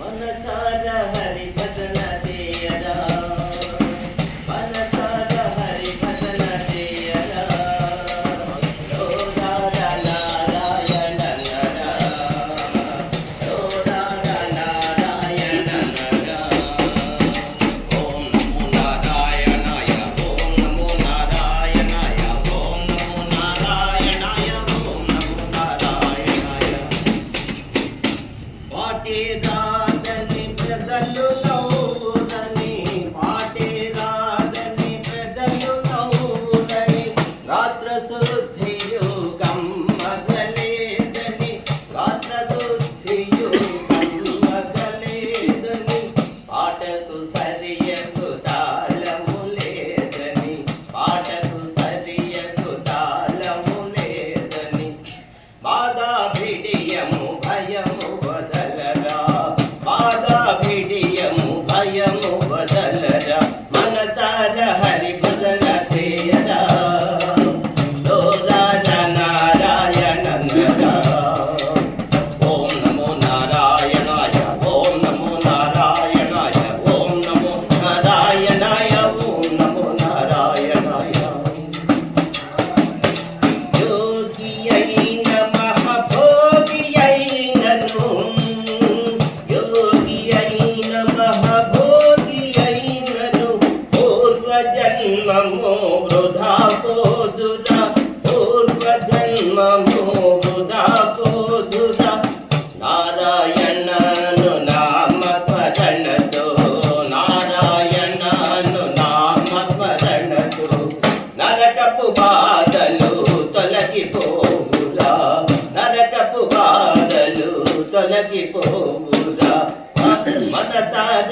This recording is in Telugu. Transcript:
మనసార హరి భజన చేయరా మనసార హరి భజన చేయరా నారాయణ నారాయణ ఓం నమో నారాయణాయ ఓం నమో నారాయణాయ ఓం నమో నారాయణాయ ఓం నమో నారాయణాయ విడియము భయము జన్మము వృధా పోదురా పూర్వ జన్మము వృధా పోదురా నారాయణను నామ స్మరణతో నారాయణను నామ స్మరణతో నరకపు బాధలు తొలగిపోవురా నరకపు బాధలు తొలగిపోవురా మనసార